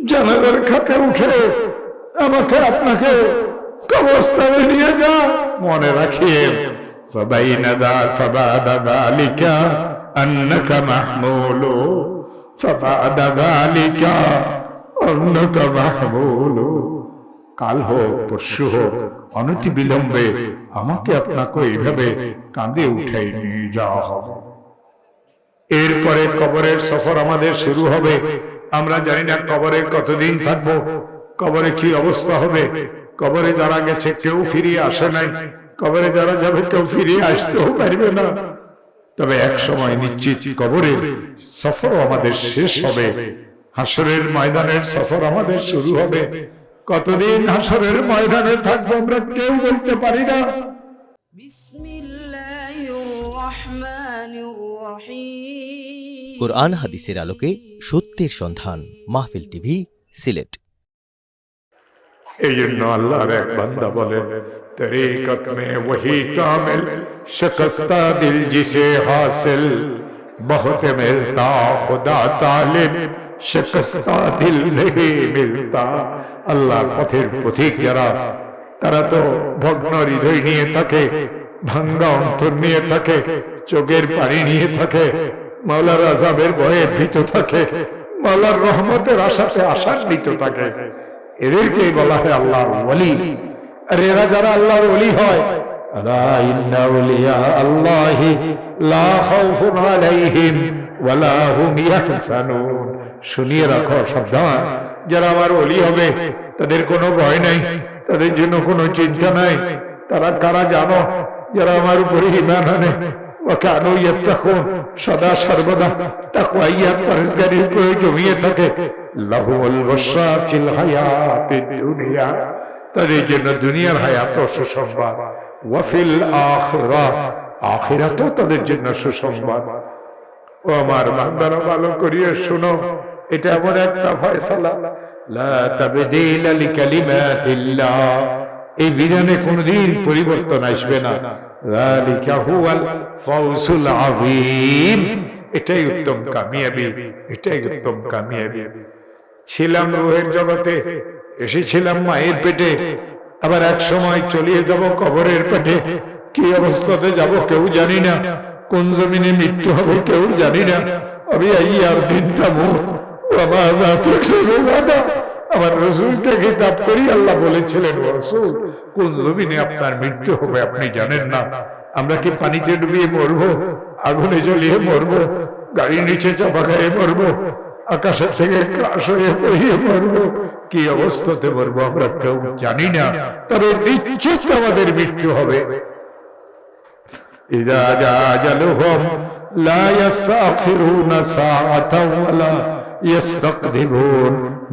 জানাজার খাতে উঠে আমাকে আপনাকে কবরস্থানে নিয়ে যা মনে রাখিয়ে فبين ذا فبعد ذلك أنك محمول فبعد ذلك أنك محمول কাল হোক পরশু হোক অনতি বিলম্বে আমাকে আপনাকে এইভাবে কাঁধে উঠাই নিয়ে যাওয়া হবে এরপরে কবরের সফর আমাদের শুরু হবে আমরা জানি না কবরে কতদিন থাকব, কবরে কি অবস্থা হবে, কবরে যারা গেছে কেউ ফিরিয়ে আসে নাই, কবরে যারা যাবে কেউ ফিরিয়ে আসতেও পারবে না। তবে এক সময় নিশ্চিত কবরের সফর আমাদের শেষ হবে, হাসরের ময়দানের সফর আমাদের শুরু হবে। কতদিন হাসরের ময়দানে থাকব আমরা কেউ বলতে পারি না। বিসমিল্লাহির রহমানির রহিম। কোরআন হাদিসের আলোকে সত্যের সন্ধান, মাহফিল টিভি, সিলেট। এই জন্য আল্লাহর এক বান্দা বলেন, তরিকত মে ওহি কামিল شکستہ دل جسے حاصل بہت ملتا خدا طالب شکستہ دل نہیں ملتا আল্লাহর পথের পথিক যারা, তারা তো ভগ্ন হৃদয় নিয়ে থাকে, ভাঙ্গা অন্তর নিয়ে থাকে, চোখের পানি নিয়ে থাকে। মাওলার আজাবের ভয়ে ভীত থাকে। মাওলার রহমতের আশাতে আশান্বিত থাকে। এদেরকে বলা হয় আল্লাহর ওলি। আর এরা যারা আল্লাহর ওলি হয় শুনিয়ে রাখো সাবধান, যারা আমার ওলি হবে, তাদের কোনো ভয় নাই, তাদের জন্য কোনো চিন্তা নাই। তারা কারা জানো, যারা আমার উপরে ইমান وكانوا يتقون সদা সর্বদা তাকওয়া ইয়াত পরহেজগারির উপরে জমিয়ে থাকে লাহুল বশরা ফিল হায়াতিদ দুনিয়া তাদের জন্য দুনিয়ার হায়াত সুসংবাদ ওয়াফিল আখিরা আখিরাতও তাদের জন্য সুসংবাদ ও আমার বান্দারা ভালো করিয়ে শুনো এটা এমন একটা ফয়সালা লা তাবদীলা লিকালিমাতিল্লাহ এই বিধানে কোনদিন পরিবর্তন আসবে না এটাই উত্তম কামিয়াবি, এটাই উত্তম কামিয়াবি। ছিলাম জগতে, এসেছিলাম মায়ের পেটে। আবার এক সময় চলিয়ে যাব কবরের পেটে। কি অবস্থাতে যাব কেউ জানি না। কোন জমিনে মৃত্যু হবে কেউ জানি না। আমি আইয়ার দিনটা মোর। আমার রসুলটা কিতাব করি, আল্লাহ বলেছিলেন রসুল, কোন জমিনে আপনার মৃত্যু হবে আপনি জানেন না। আমরা কি পানিতে ডুবিয়ে মরবো, আগুনে জ্বলিয়ে মরবো, গাড়ি নিচে চাপা খাইয়ে মরবো আকাশের থেকে ক্রাশ হয়ে পড়িয়ে মরবো? কি অবস্থাতে মরবো আমরা কেউ জানি না। তবে নিশ্চিত আমাদের মৃত্যু হবে। লা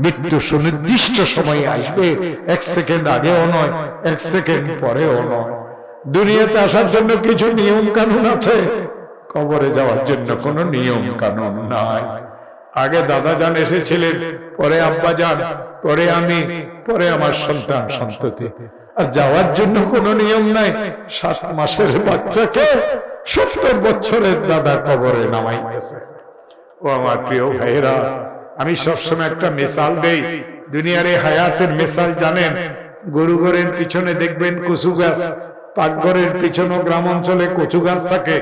মৃত্যু সুনির্দিষ্ট সময়ে আসবে। এক সেকেন্ড আগেও নয়, এক সেকেন্ড পরেও নয়। দুনিয়াতে আসার জন্য কিছু নিয়ম কানুন আছে। কবরে যাওয়ার জন্য কোনো নিয়ম কানুন নাই। আগে দাদা যান এসেছিলেন, পরে আব্বা যান পরে আমি, পরে আমার সন্তান সন্ততি। আর যাওয়ার জন্য কোনো নিয়ম নাই। সাত মাসের বাচ্চাকে সত্তর বছরের দাদা কবরে নামাই গেছে। ও আমার প্রিয় ভাইয়েরা আমি সবসময় একটা মিসাল দেই। দুনিয়ার এই হায়াতের মিসাল জানেন। গরু ঘরের পিছনে দেখবেন কচু গাছ। পাকঘরের পিছনে গ্রাম অঞ্চলে কচু গাছ থাকে।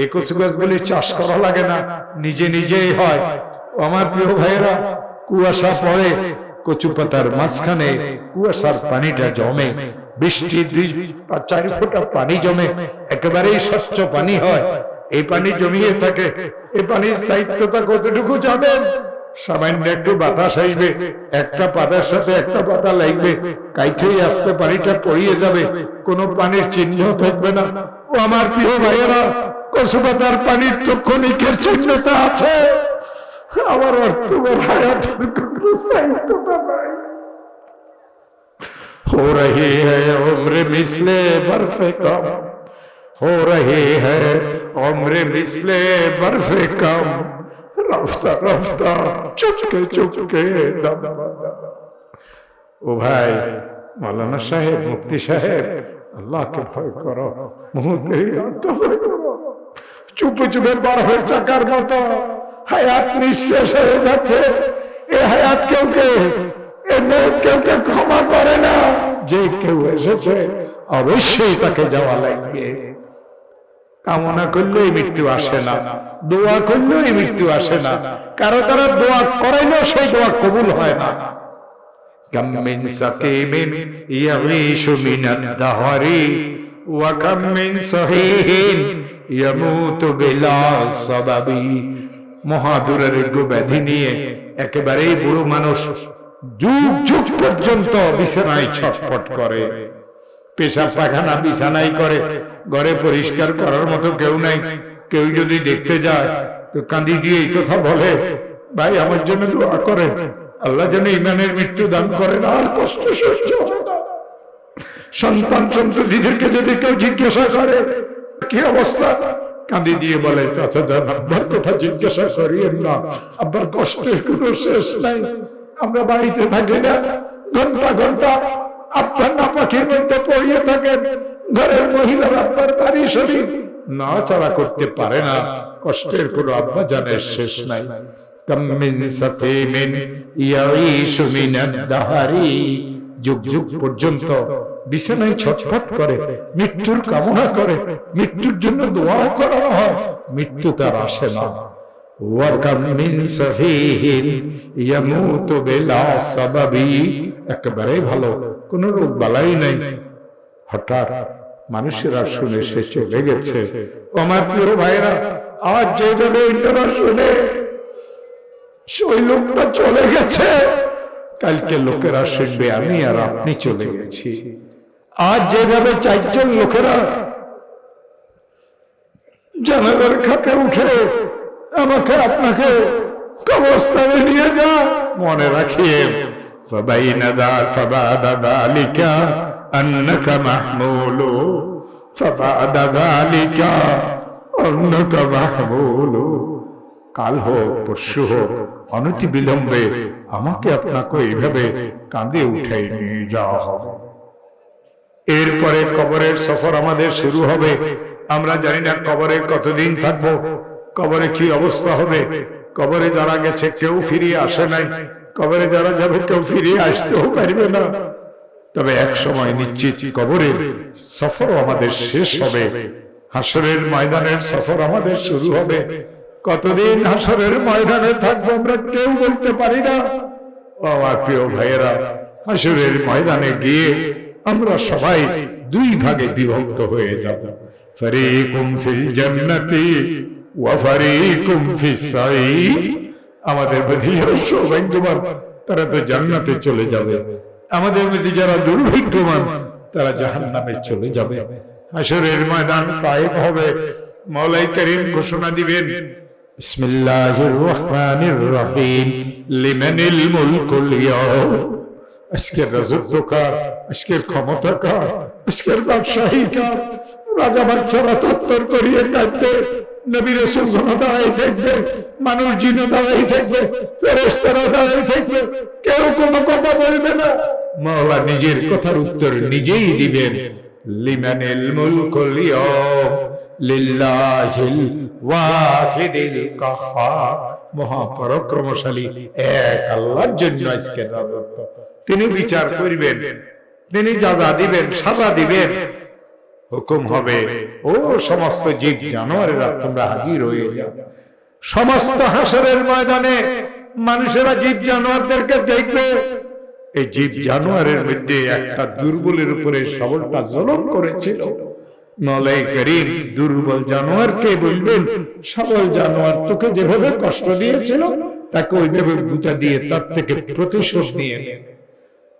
এই কচু গাছগুলি চাষ করা লাগে না। নিজে নিজেই হয়। আমার প্রিয় ভাইয়েরা কুয়াশা পড়ে কচু পাতার মাঝখানে কুয়াশার পানিটা জমে। বৃষ্টি দুই চার ফোঁটা পানি জমে। একেবারেই স্বচ্ছ পানি হয়। এই পানি জমিয়ে থাকে। এই পানির স্থায়িত্বতা কতটুকু যাবেন সামান্য একটু বাতাস আসবে একটা পাতার সাথে একটা পাতা লাগবে কাইঠেই আসতে পানিটা পড়িয়ে যাবে কোনো পানির চিহ্ন থাকবে না ও আমার প্রিয় ভাইয়েরা কচু পাতার পানির তো ক্ষণিকের চিহ্নতা আছে আমার অর্থ হায়াতের কোনো স্থায়িত্বতা নাই हो रही है उम्र मिसले बर्फ कम हो रही है उम्र मिसले बर्फ कम রাস্তা রাস্তা, চুপকে চুপকে ও ভাই, মালানা সাহেব মুক্তি সাহেব, আল্লাহকে ভয় করো চুপে চুপে বড় হয়ে চাকার মতো হায়াত নিঃশেষ হয়ে যাচ্ছে। এ হায়াত কেউ কে? এ মেয়ে কেউ কে ক্ষমা করে না? যে কেউ এসেছে, অবশ্যই তাকে যাওয়া লাগবে। কামনা করলেই মৃত্যু আসে না দোয়া করলেই মৃত্যু আসে না কারো কারো দোয়া করাইলেও সেই দোয়া কবুল হয় না كم من سقيم يعيش من الدهر وكم من صحيح يموت بلا سبب মহাদুরারোগ্য ব্যাধি নিয়ে একেবারেই বুড়ো মানুষ যুগ যুগ পর্যন্ত বিছানায় ছটফট করে পেশাব পায়খানা বিছানাই করে, ঘরে পরিষ্কার করার মতো কেউ নাই। কেউ যদি দেখতে যায়, তো কাঁদি দিয়ে এই কথা বলে, ভাই, আমার জন্য দোয়া করে আল্লাহ যেন ইমানের মৃত্যু দান করেন, আর কষ্ট সহ্য সন্তান সন্ততিদেরকে যদি কেউ জিজ্ঞাসা করে, কি অবস্থা? কাঁদি দিয়ে বলে, চাচা যান আব্বার কথা জিজ্ঞাসা করিয়েন না। আব্বার কষ্টের কোনো শেষ নাই। আমরা বাড়িতে থাকি না। ঘণ্টা ঘণ্টা আপনার নাপাখির মধ্যে পড়িয়ে থাকেন। ঘরের মহিলারা আপনার বাড়ি শরীর না চারা করতে পারে না। কষ্টের কোনো আব্বা জানের শেষ নাই। যুগ যুগ পর্যন্ত বিছানায় ছটফট করে, মৃত্যুর কামনা করে, মৃত্যুর জন্য দোয়া করানো হয়। মৃত্যু তার আসে না। ওয়াকাম মিন সাহিহিন ইয়ামুতু বিলা সাবাবি। একেবারে ভালো, কোন রোগ বালাই নাই। হঠাৎ মানুষেরা শুনে সে চলে গেছে। আমার প্রিয় ভাইরা আজ যেভাবে ইন্টারনেট শুনে ওই লোকটা চলে গেছে। কালকে লোকেরা শুনবে আমি আর আপনি চলে গেছি। আজ যেভাবে চারজন লোকেরা জানাজার খাতে উঠে আমাকে আপনাকে কবরস্থানে নিয়ে যা মনে রাখিয়ে فبين ذا فبعد ذلك أنك محمول فبعد ذلك أنك محمول কাল হোক পরশু হোক অনতি বিলম্বে আমাকে আপনাকে এইভাবে কাঁধে উঠাই নিয়ে যাওয়া হবে এরপরে কবরের সফর আমাদের শুরু হবে আমরা জানি না কবরে কতদিন থাকব কবরে কি অবস্থা হবে? কবরে যারা গেছে, কেউ ফিরিয়ে আসে নাই। কবরে যারা যাবে, কেউ ফিরিয়ে আসতেও পারবে না। তবে এক সময় নিশ্চিত কবরের সফর আমাদের শেষ হবে। হাসরের ময়দানের সফর আমাদের শুরু হবে। কতদিন হাসরের ময়দানে থাকব আমরা কেউ বলতে পারি না। আমার প্রিয় ভাইয়েরা, হাসরের ময়দানে গিয়ে আমরা সবাই দুই ভাগে বিভক্ত হয়ে যাব। ফরিকুম ফিল জান্নাতি আমাদের সৌভাগ্যবান, তারা তো জান্নাতে চলে যাবে। আমাদের মধ্যে যারা দুর্ভাগ্যবান তারা চলে যাবে। ময়দান হবে। ঘোষণা দিবেন ক্ষমতা রাজা বাচ্চারা তত্তর করিয়ে কাঁদবে নবী রসুল দাঁড়াই থাকবে, মানুষ জিন দাঁড়াই থাকবে ফেরেস্তারা দাঁড়াই থাকবে, কেউ কোনো কথা বলবে না। মাওলা নিজের কথার উত্তর নিজেই দিবেন। লিল্লাহিল ওয়াহিদিল এক আল্লাহর জন্য রাজত্ব। তিনি বিচার করবেন, তিনি যাজা দিবেন, সাজা দিবেন। হুকুম হবে। ও সমস্ত জীব জানোয়ারেরা, তোমরা হাজির হয়ে যাও। সমস্ত হাসরের ময়দানে মানুষেরা জীব জানোয়ারদেরকে দেখবে। এই জীব জানোয়ারের মধ্যে একটা দুর্বলের উপরে সবলটা জলম করেছিল। নলাই করিম দুর্বল জানোয়ারকে বলবেন সবল জানোয়ার তোকে যেভাবে কষ্ট দিয়েছিল, তাকে ওইভাবে গুতা দিয়ে তার থেকে প্রতিশোধ নিয়ে।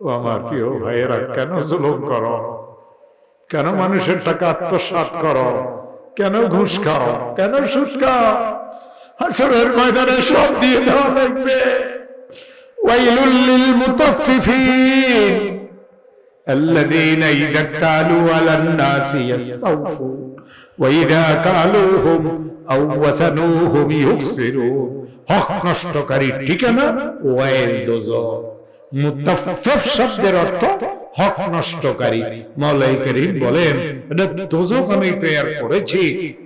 ও আমার প্রিয় ভাইয়েরা, কেন জুলুম করো? কেন মানুষের টাকা আত্মসাৎ করো কেন ঘুষ খাও কেন সুদ খাও হাসরের ময়দানে সব দিয়ে দেওয়া লাগবে ওয়াইলুল লিল মুতাফফিফিন الذين إذا اكتالوا على الناس يستوفون وإذا كالوهم أو وزنوهم يخسرون হক নষ্টকারী ঠিকানা ওয়াইল দোজখ মুতাফফিফ শব্দের অর্থ হক নষ্টকারী মাওলাই করিম বলেন, এটা দোজক আমি তৈরি করেছি।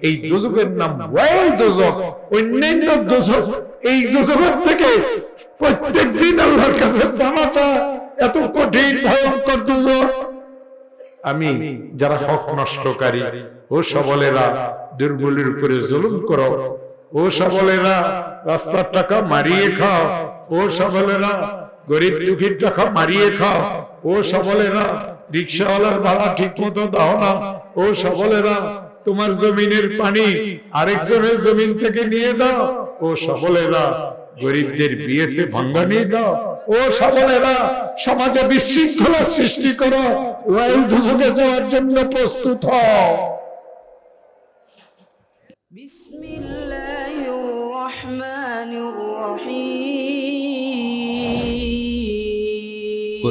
এই দোজকের নাম ওয়াইল দোজক, অন্যান্য দোজক এই দুজনের থেকে প্রত্যেক দিন আল্লাহর কাছে জানা চা এত কঠিন, ভয়ঙ্কর দুজন আমি যারা হক নষ্টকারী ও সবলেরা দুর্বলের উপরে জুলুম করো। ও সবলেরা রাস্তার টাকা মারিয়ে খাও। ও সবলেরা গরিব দুঃখীর টাকা মারিয়ে খাও। ও সবলেরা, রিক্সাওয়ালার ভাড়া ঠিক মতো দাও না। ও সবলেরা, তোমার জমিনের পানি আরেকজনের জমিন থেকে নিয়ে দাও। ও সবলেরা, গরিবদের বিয়েতে ভঙ্গ নিয়ে দাও। ও সবলেরা, সমাজে বিশৃঙ্খলা সৃষ্টি করো। রাইল ধুসুকে যাওয়ার জন্য প্রস্তুত হও। বিসমিল্লাহির রহমানির রহিম।